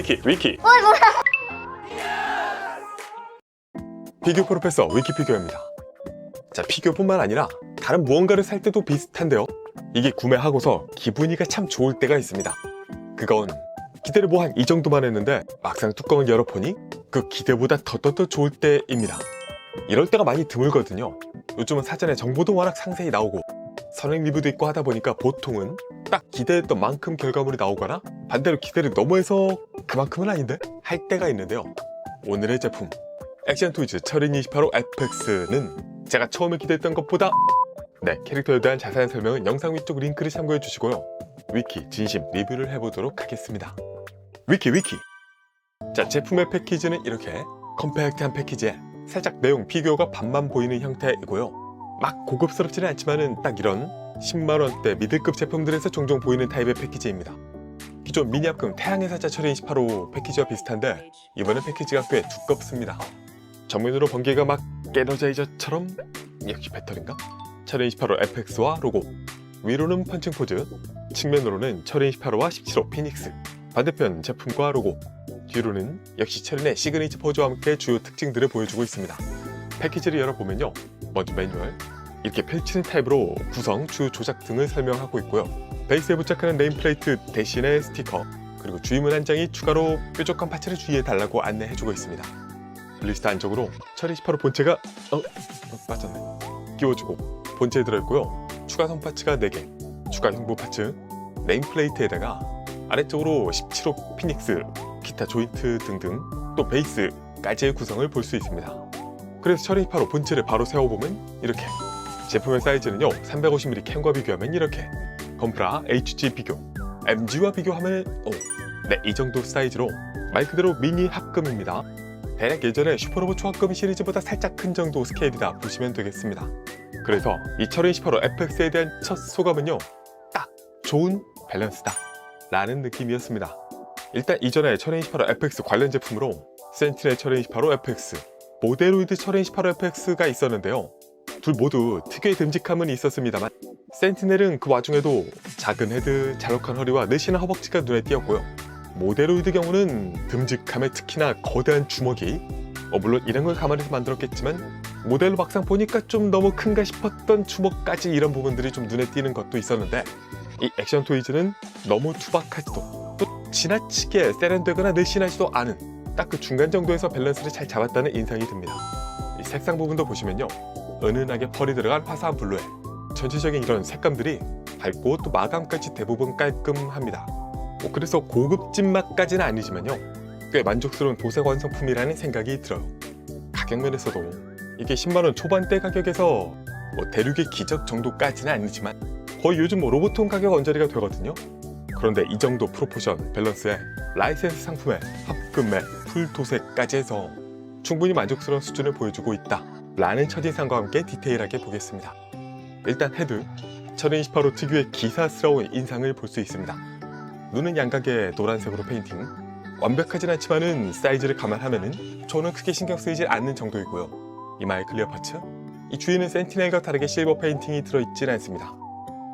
위키 위키 어이 뭐야? 피규어 프로페서 위키피규어입니다. 자, 피규어뿐만 아니라 다른 무언가를 살 때도 비슷한데요. 이게 구매하고서 기분이가 참 좋을 때가 있습니다. 그건 기대를 뭐 한 이 정도만 했는데 막상 뚜껑을 열어보니 그 기대보다 더더더 좋을 때입니다. 이럴 때가 많이 드물거든요. 요즘은 사전에 정보도 워낙 상세히 나오고 선행 리뷰도 있고 하다 보니까 보통은 딱 기대했던 만큼 결과물이 나오거나 반대로 기대를 너무해서 그만큼은 아닌데? 할 때가 있는데요. 오늘의 제품 액션 토이즈 철인 28호 FX는 제가 처음에 기대했던 것보다 네 캐릭터에 대한 자세한 설명은 영상 위쪽 링크를 참고해 주시고요. 위키 진심 리뷰를 해보도록 하겠습니다. 위키 위키! 자 제품의 패키지는 이렇게 컴팩트한 패키지에 살짝 내용 피규어가 반만 보이는 형태이고요 막 고급스럽지는 않지만은 딱 이런 10만원대 미들급 제품들에서 종종 보이는 타입의 패키지입니다. 기존 미니합금 태양의 사자 철인 28호 패키지와 비슷한데 이번엔 패키지가 꽤 두껍습니다. 정면으로 번개가 막 깨너자이저처럼? 역시 배터리인가? 철인 28호 FX와 로고. 위로는 펀칭 포즈 측면으로는 철인 18호와 17호 피닉스 반대편 제품과 로고. 뒤로는 역시 철인의 시그니처 포즈와 함께 주요 특징들을 보여주고 있습니다. 패키지를 열어보면요 먼저 매뉴얼. 이렇게 펼치는 타입으로 구성, 주 조작 등을 설명하고 있고요. 베이스에 부착하는 네임플레이트 대신에 스티커 그리고 주의문 한 장이 추가로 뾰족한 파츠를 주의해달라고 안내해주고 있습니다. 리스트 안쪽으로 철인 18호 본체가 어? 어, 빠졌네. 끼워주고 본체에 들어있고요. 추가 선 파츠가 4개 추가 흉부 파츠 네임플레이트에다가 아래쪽으로 17호 피닉스 기타 조인트 등등 또 베이스까지의 구성을 볼 수 있습니다 그래서 철인 18호 본체를 바로 세워보면 이렇게 제품의 사이즈는요 350mm 캠과 비교하면 이렇게 건프라 HG 비교 MG와 비교하면 오, 네, 이 정도 사이즈로 말 그대로 미니 합금입니다 대략 예전에 슈퍼로봇 초합금 시리즈보다 살짝 큰 정도 스케일이다 보시면 되겠습니다. 그래서 이 철인 18호 FX에 대한 첫 소감은요. 딱 좋은 밸런스다 라는 느낌이었습니다. 일단 이전에 철인 18호 FX 관련 제품으로 센티넬 철인 18호 FX, 모데로이드 철인 18호 FX가 있었는데요. 둘 모두 특유의 듬직함은 있었습니다만 센티넬은 그 와중에도 작은 헤드, 잘록한 허리와 늘씬한 허벅지가 눈에 띄었고요. 모데로이드 경우는 듬직함에 특히나 거대한 주먹이 어, 물론 이런 걸 감안해서 만들었겠지만 모델로 막상 보니까 좀 너무 큰가 싶었던 주먹까지 이런 부분들이 좀 눈에 띄는 것도 있었는데 이 액션 토이즈는 너무 투박하지도 또 지나치게 세련되거나 늘씬하지도 않은 딱 그 중간 정도에서 밸런스를 잘 잡았다는 인상이 듭니다. 이 색상 부분도 보시면요 은은하게 펄이 들어간 화사한 블루에 전체적인 이런 색감들이 밝고 또 마감까지 대부분 깔끔합니다. 뭐 그래서 고급진 맛까지는 아니지만요. 꽤 만족스러운 도색 완성품이라는 생각이 들어요. 가격 면에서도 이게 10만원 초반대 가격에서 뭐 대륙의 기적 정도까지는 아니지만 거의 요즘 뭐 로보톤 가격 언저리가 되거든요. 그런데 이 정도 프로포션 밸런스에 라이센스 상품에 합금에 풀 도색까지 해서 충분히 만족스러운 수준을 보여주고 있다. 라는 첫인상과 함께 디테일하게 보겠습니다. 일단 헤드, 1028호 특유의 기사스러운 인상을 볼 수 있습니다. 눈은 양각의 노란색으로 페인팅. 완벽하진 않지만은 사이즈를 감안하면은 저는 크게 신경 쓰이지 않는 정도이고요. 이마의 클리어 파츠. 이 주위는 센티넬과 다르게 실버 페인팅이 들어있진 않습니다.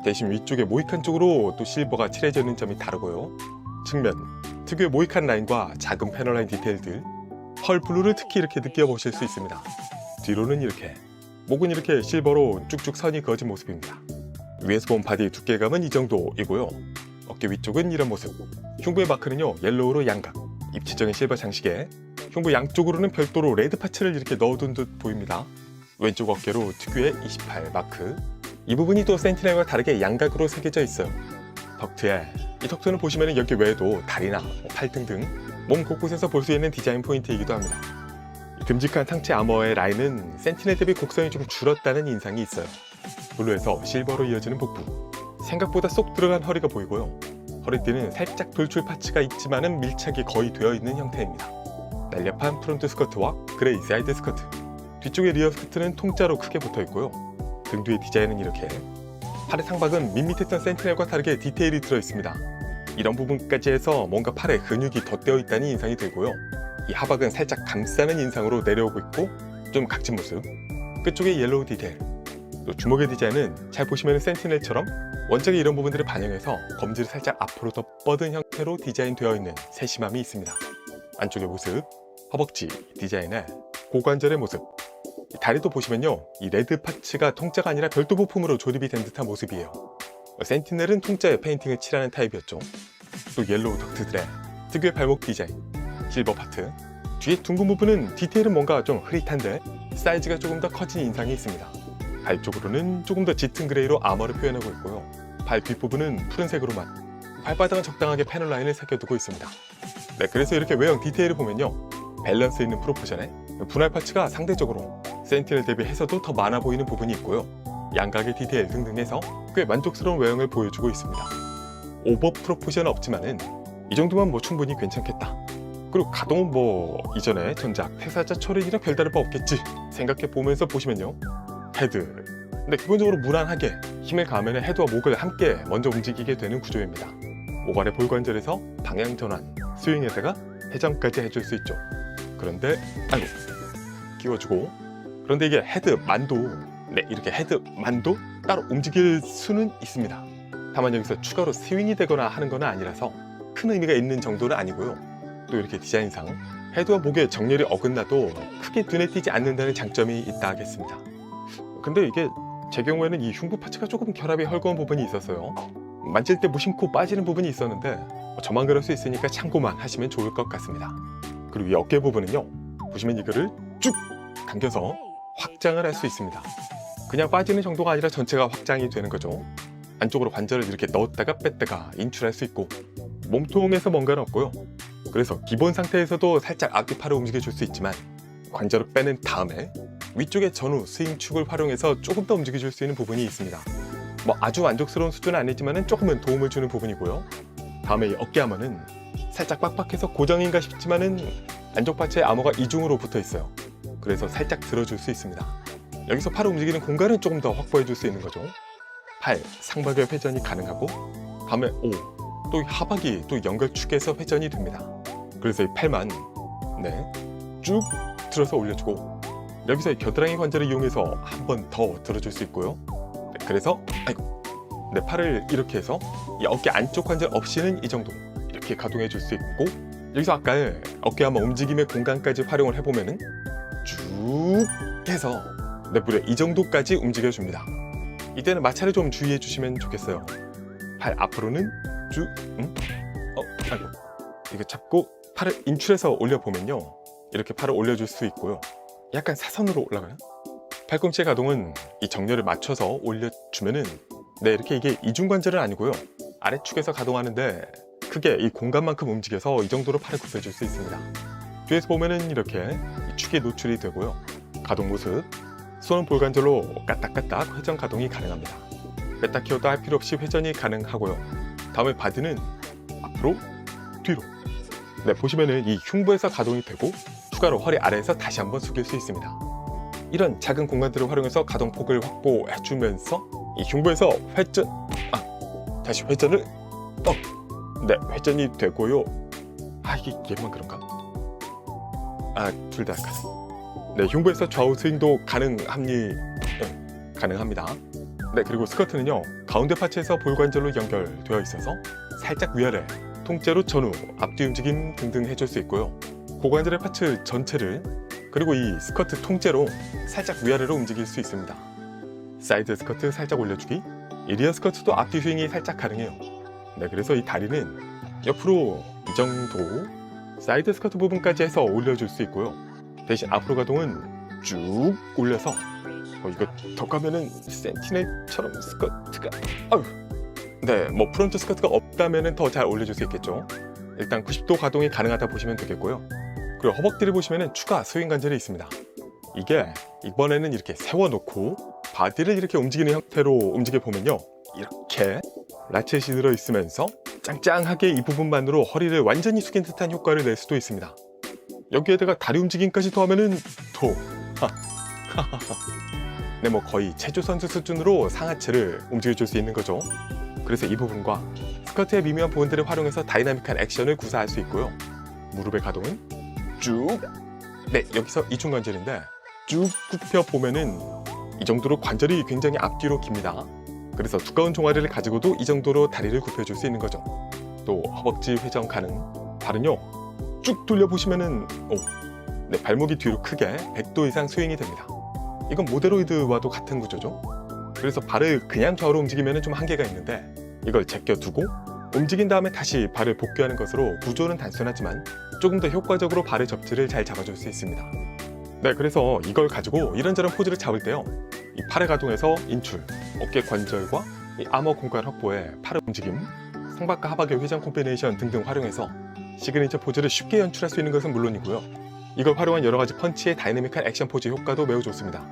대신 위쪽에 모이칸 쪽으로 또 실버가 칠해져 있는 점이 다르고요. 측면, 특유의 모이칸 라인과 작은 패널 라인 디테일들. 펄 블루를 특히 이렇게 느껴보실 수 있습니다. 뒤로는 이렇게, 목은 이렇게 실버로 쭉쭉 선이 그어진 모습입니다. 위에서 본 바디 두께감은 이 정도이고요. 어깨 위쪽은 이런 모습. 흉부의 마크는요 옐로우로 양각. 입체적인 실버 장식에 흉부 양쪽으로는 별도로 레드 파츠를 이렇게 넣어둔 듯 보입니다. 왼쪽 어깨로 특유의 28 마크. 이 부분이 또 센티넬과 다르게 양각으로 새겨져 있어요. 덕트에 이 덕트는 보시면 여기 외에도 다리나 뭐팔 등 등 몸 곳곳에서 볼 수 있는 디자인 포인트이기도 합니다. 이 듬직한 상체 아머의 라인은 센티넬 대비 곡선이 좀 줄었다는 인상이 있어요. 블루에서 실버로 이어지는 복부. 생각보다 쏙 들어간 허리가 보이고요. 허리띠는 살짝 돌출 파츠가 있지만은 밀착이 거의 되어 있는 형태입니다. 날렵한 프론트 스커트와 그레이 사이드 스커트. 뒤쪽의 리어 스커트는 통짜로 크게 붙어 있고요. 등 뒤의 디자인은 이렇게. 팔의 상박은 밋밋했던 센티넬과 다르게 디테일이 들어 있습니다. 이런 부분까지 해서 뭔가 팔에 근육이 덧대어 있다는 인상이 들고요. 이 하박은 살짝 감싸는 인상으로 내려오고 있고 좀 각진 모습. 끝쪽에 옐로우 디테일. 또 주먹의 디자인은 잘 보시면 센티넬처럼 원작의 이런 부분들을 반영해서 검지를 살짝 앞으로 더 뻗은 형태로 디자인되어 있는 세심함이 있습니다. 안쪽의 모습, 허벅지 디자인에 고관절의 모습, 이 다리도 보시면요, 이 레드 파츠가 통짜가 아니라 별도 부품으로 조립이 된 듯한 모습이에요. 센티넬은 통짜에 페인팅을 칠하는 타입이었죠. 또 옐로우 덕트들의 특유의 발목 디자인, 실버 파트, 뒤에 둥근 부분은 디테일은 뭔가 좀 흐릿한데 사이즈가 조금 더 커진 인상이 있습니다. 발 쪽으로는 조금 더 짙은 그레이로 아머를 표현하고 있고요. 발 뒷부분은 푸른색으로만 발바닥은 적당하게 패널 라인을 새겨두고 있습니다. 네, 그래서 이렇게 외형 디테일을 보면요. 밸런스 있는 프로포션에 분할 파츠가 상대적으로 센티넬 대비해서도 더 많아 보이는 부분이 있고요. 양각의 디테일 등등해서 꽤 만족스러운 외형을 보여주고 있습니다. 오버 프로포션은 없지만은 이 정도면 뭐 충분히 괜찮겠다. 그리고 가동은 뭐 이전에 전작 태사자 초린이랑 별다를 바 없겠지 생각해 보면서 보시면요. 헤드. 근데 기본적으로 무난하게 힘을 가하면 헤드와 목을 함께 먼저 움직이게 되는 구조입니다. 오발의 볼관절에서 방향 전환, 스윙에다가 회전까지 해줄 수 있죠. 그런데 아이고 끼워주고 그런데 이게 헤드 만도 네 이렇게 헤드 만도 따로 움직일 수는 있습니다. 다만 여기서 추가로 스윙이 되거나 하는 건 아니라서 큰 의미가 있는 정도는 아니고요. 또 이렇게 디자인상 헤드와 목의 정렬이 어긋나도 크게 눈에 띄지 않는다는 장점이 있다 하겠습니다. 근데 이게 제 경우에는 이 흉부 파츠가 조금 결합이 헐거운 부분이 있었어요. 만질 때 무심코 빠지는 부분이 있었는데 뭐 저만 그럴 수 있으니까 참고만 하시면 좋을 것 같습니다. 그리고 이 어깨 부분은요. 보시면 이거를 쭉 당겨서 확장을 할 수 있습니다. 그냥 빠지는 정도가 아니라 전체가 확장이 되는 거죠. 안쪽으로 관절을 이렇게 넣었다가 뺐다가 인출할 수 있고 몸통에서 뭔가는 없고요. 그래서 기본 상태에서도 살짝 앞뒤 팔을 움직여줄 수 있지만 관절을 빼는 다음에 위쪽의 전후 스윙축을 활용해서 조금 더 움직여줄 수 있는 부분이 있습니다. 뭐 아주 만족스러운 수준은 아니지만 조금은 도움을 주는 부분이고요. 다음에 이 어깨 아머는 살짝 빡빡해서 고정인가 싶지만은 안쪽 파츠에 아머가 이중으로 붙어 있어요. 그래서 살짝 들어줄 수 있습니다. 여기서 팔을 움직이는 공간은 조금 더 확보해 줄 수 있는 거죠. 팔, 상박의 회전이 가능하고 다음에 오, 또 하박이 또 연결축에서 회전이 됩니다. 그래서 이 팔만 네, 쭉 들어서 올려주고 여기서 이 겨드랑이 관절을 이용해서 한 번 더 들어줄 수 있고요. 네, 그래서 아이고 내 팔을 이렇게 해서 이 어깨 안쪽 관절 없이는 이 정도 이렇게 가동해 줄 수 있고 여기서 아까 어깨 한번 움직임의 공간까지 활용을 해보면은 쭉 해서 내 무려 이 정도까지 움직여 줍니다. 이때는 마찰을 좀 주의해 주시면 좋겠어요. 팔 앞으로는 쭉, 응? 어, 아이고 이거 잡고 팔을 인출해서 올려 보면요, 이렇게 팔을 올려줄 수 있고요. 약간 사선으로 올라가요. 팔꿈치의 가동은 이 정렬을 맞춰서 올려주면은 네 이렇게 이게 이중관절은 아니고요 아래축에서 가동하는데 크게 이 공간만큼 움직여서 이 정도로 팔을 굽혀줄 수 있습니다 뒤에서 보면은 이렇게 이 축이 노출이 되고요. 가동 모습. 손은 볼관절로 까딱까딱 회전 가동이 가능합니다. 뺐다 키웠다 할 필요 없이 회전이 가능하고요. 다음에 바디는 앞으로 뒤로. 네 보시면은 이 흉부에서 가동이 되고 추가로 허리 아래에서 다시 한번 숙일 수 있습니다. 이런 작은 공간들을 활용해서 가동폭을 확보해주면서 이 흉부에서 회전 아 다시 회전을 어네 회전이 되고요. 아 이게 얘만 그런가 아 둘 다 가능 네 흉부에서 좌우 스윙도 가능합니 네, 가능합니다 네 그리고 스커트는요 가운데 파츠에서 볼관절로 연결되어 있어서 살짝 위아래 통째로 전후 앞뒤 움직임 등등 해줄 수 있고요 고관절의 파츠 전체를 그리고 이 스커트 통째로 살짝 위아래로 움직일 수 있습니다. 사이드 스커트 살짝 올려주기, 이 리어 스커트도 앞뒤 스윙이 살짝 가능해요. 네, 그래서 이 다리는 옆으로 이 정도 사이드 스커트 부분까지 해서 올려줄 수 있고요. 대신 앞으로 가동은 쭉 올려서 어, 이거 더 가면은 센티넬처럼 스커트가 아유 네, 뭐 프론트 스커트가 없다면은 더잘 올려줄 수 있겠죠. 일단 90도 가동이 가능하다 보시면 되겠고요. 그리고 허벅지를 보시면 추가 스윙 관절이 있습니다. 이게 이번에는 이렇게 세워놓고 바디를 이렇게 움직이는 형태로 움직여 보면요. 이렇게 라쳇이 들어 있으면서 짱짱하게 이 부분만으로 허리를 완전히 숙인 듯한 효과를 낼 수도 있습니다. 여기에다가 다리 움직임까지 더하면은 더 네, 뭐 거의 체조 선수 수준으로 상하체를 움직여줄 수 있는 거죠. 그래서 이 부분과 스커트의 미묘한 부분들을 활용해서 다이나믹한 액션을 구사할 수 있고요. 무릎의 가동은 쭉. 네, 여기서 이중 관절인데 쭉 굽혀 보면은 이 정도로 관절이 굉장히 앞뒤로 깁니다. 그래서 두꺼운 종아리를 가지고도 이 정도로 다리를 굽혀줄 수 있는 거죠. 또 허벅지 회전 가능. 발은요 쭉 돌려보시면은 오, 네, 발목이 뒤로 크게 100도 이상 스윙이 됩니다. 이건 모데로이드와도 같은 구조죠. 그래서 발을 그냥 좌우로 움직이면 좀 한계가 있는데 이걸 제껴두고 움직인 다음에 다시 발을 복귀하는 것으로 구조는 단순하지만 조금 더 효과적으로 발의 접지를 잘 잡아줄 수 있습니다. 네, 그래서 이걸 가지고 이런저런 포즈를 잡을 때요. 이 팔의 가동에서 인출, 어깨 관절과 이 아머 공간 확보에 팔의 움직임, 상박과 하박의 회전 콤비네이션 등등 활용해서 시그니처 포즈를 쉽게 연출할 수 있는 것은 물론이고요. 이걸 활용한 여러 가지 펀치의 다이내믹한 액션 포즈 효과도 매우 좋습니다.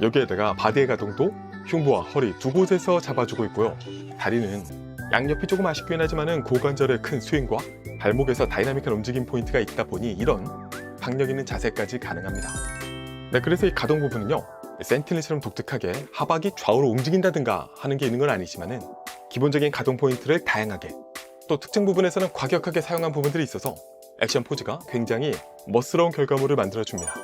여기에다가 바디의 가동도 흉부와 허리 두 곳에서 잡아주고 있고요. 다리는 양옆이 조금 아쉽긴 하지만은 고관절의 큰 스윙과 발목에서 다이나믹한 움직임 포인트가 있다 보니 이런 박력 있는 자세까지 가능합니다. 네, 그래서 이 가동 부분은요. 센티넬처럼 독특하게 하박이 좌우로 움직인다든가 하는 게 있는 건 아니지만은 기본적인 가동 포인트를 다양하게 또 특정 부분에서는 과격하게 사용한 부분들이 있어서 액션 포즈가 굉장히 멋스러운 결과물을 만들어줍니다.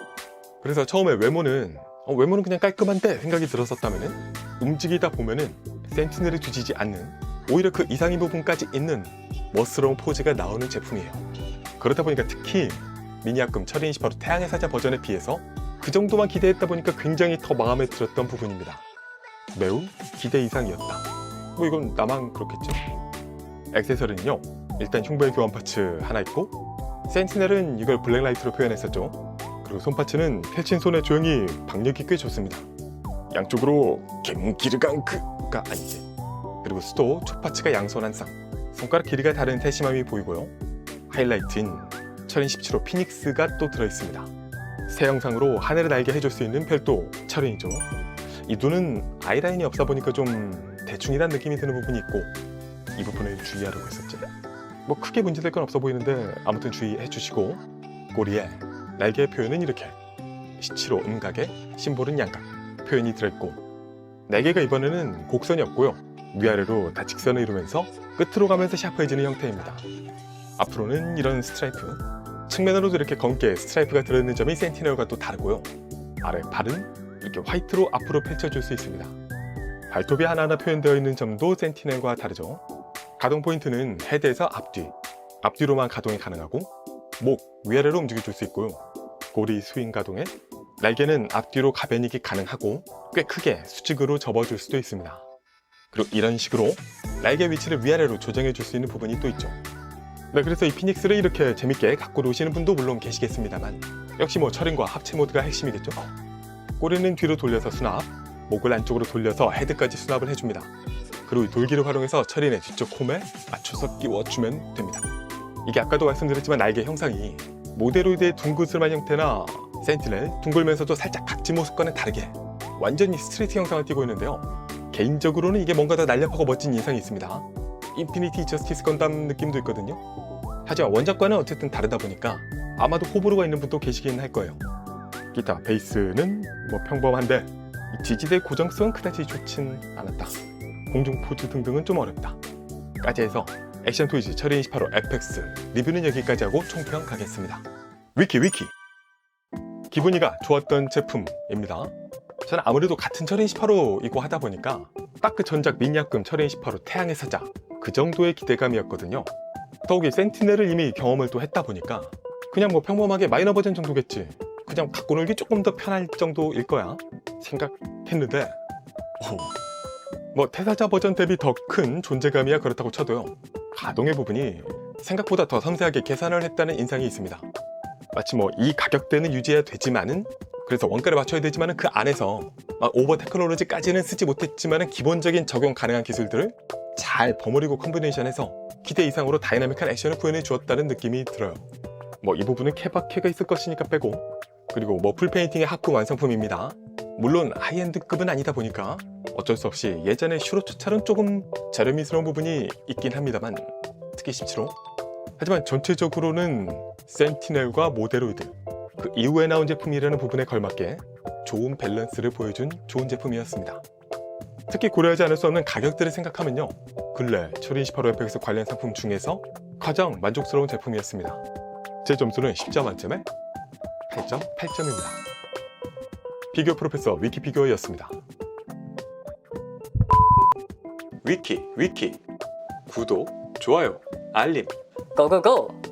그래서 처음에 외모는 어, 외모는 그냥 깔끔한데 생각이 들었었다면은 움직이다 보면은 센티넬을 뒤지지 않는 오히려 그 이상의 부분까지 있는 멋스러운 포즈가 나오는 제품이에요. 그렇다 보니까 특히 미니압금 철인 28호 태양의 사자 버전에 비해서 그 정도만 기대했다 보니까 굉장히 더 마음에 들었던 부분입니다. 매우 기대 이상이었다. 뭐 이건 나만 그렇겠죠? 액세서리는요. 일단 흉부에 교환 파츠 하나 있고 센티넬은 이걸 블랙라이트로 표현했었죠. 그리고 손파츠는 펼친 손에 조형이 박력이 꽤 좋습니다. 양쪽으로 김기르강크가 아니지. 그리고 수도 촉파츠가 양손 한 쌍. 손가락 길이가 다른 세심함이 보이고요. 하이라이트인 철인 17호 피닉스가 또 들어있습니다. 새 영상으로 하늘을 날게 해줄 수 있는 별도 철인이죠. 이 눈은 아이라인이 없어 보니까 좀 대충이란 느낌이 드는 부분이 있고 이 부분을 주의하라고 했었지. 뭐 크게 문제될 건 없어 보이는데 아무튼 주의해 주시고 꼬리에 날개 표현은 이렇게. 시치로 음각에 심볼은 양각. 표현이 들어있고. 날개가 이번에는 곡선이 없고요. 위아래로 다 직선을 이루면서 끝으로 가면서 샤프해지는 형태입니다. 앞으로는 이런 스트라이프 측면으로도 이렇게 검게 스트라이프가 들어있는 점이 센티넬과 또 다르고요 아래 발은 이렇게 화이트로 앞으로 펼쳐줄 수 있습니다 발톱이 하나하나 표현되어 있는 점도 센티넬과 다르죠 가동 포인트는 헤드에서 앞뒤 앞뒤로만 가동이 가능하고 목 위아래로 움직여줄 수 있고요. 고리 스윙 가동에 날개는 앞뒤로 가변이기 가능하고 꽤 크게 수직으로 접어줄 수도 있습니다. 그리고 이런 식으로 날개 위치를 위아래로 조정해 줄 수 있는 부분이 또 있죠. 네, 그래서 이 피닉스를 이렇게 재밌게 갖고 노시는 분도 물론 계시겠습니다만 역시 뭐 철인과 합체 모드가 핵심이겠죠. 꼬리는 뒤로 돌려서 수납, 목을 안쪽으로 돌려서 헤드까지 수납을 해줍니다. 그리고 이 돌기를 활용해서 철인의 뒤쪽 홈에 맞춰서 끼워주면 됩니다. 이게 아까도 말씀드렸지만 날개 형상이 모데로이드의 둥그스름한 형태나 센티넬 둥글면서도 살짝 각지 모습과는 다르게 완전히 스트레이트 형상을 띠고 있는데요. 개인적으로는 이게 뭔가 더 날렵하고 멋진 인상이 있습니다. 인피니티 저스티스 건담 느낌도 있거든요. 하지만 원작과는 어쨌든 다르다 보니까 아마도 호불호가 있는 분도 계시긴 할 거예요. 기타 베이스는 뭐 평범한데 이 지지대 고정성은 그다지 좋진 않았다. 공중 포즈 등등은 좀 어렵다. 까지 해서 액션 토이즈 철인 28호 FX 리뷰는 여기까지 하고 총평 가겠습니다. 위키 위키 기분이가 좋았던 제품입니다. 저는 아무래도 같은 철인 18호이고 하다 보니까 딱 그 전작 민약금 철인 18호 태양의 사자 그 정도의 기대감이었거든요. 더욱이 센티넬을 이미 경험을 또 했다 보니까 그냥 뭐 평범하게 마이너 버전 정도겠지. 그냥 갖고 놀기 조금 더 편할 정도일 거야 생각했는데 오, 뭐 태사자 버전 대비 더 큰 존재감이야 그렇다고 쳐도요. 가동의 부분이 생각보다 더 섬세하게 계산을 했다는 인상이 있습니다. 마치 뭐 이 가격대는 유지해야 되지만은 그래서 원가를 맞춰야 되지만은 그 안에서 막 오버 테크놀로지까지는 쓰지 못했지만은 기본적인 적용 가능한 기술들을 잘 버무리고 콤비네이션해서 기대 이상으로 다이나믹한 액션을 구현해 주었다는 느낌이 들어요. 뭐 이 부분은 케바케가 있을 것이니까 빼고 그리고 뭐 풀페인팅의 하품 완성품입니다. 물론 하이엔드급은 아니다 보니까 어쩔 수 없이 예전의 슈로츠 차는 조금 저렴이스러운 부분이 있긴 합니다만 특히 17호 하지만 전체적으로는 센티넬과 모데로이드 그 이후에 나온 제품이라는 부분에 걸맞게 좋은 밸런스를 보여준 좋은 제품이었습니다. 특히 고려하지 않을 수 없는 가격들을 생각하면요 근래 철인 18호 FX 관련 상품 중에서 가장 만족스러운 제품이었습니다. 제 점수는 10점 만점에 8.8점입니다. 피규어 프로페서 위키피규어였습니다. 위키, 위키. 구독, 좋아요, 알림. 고고고!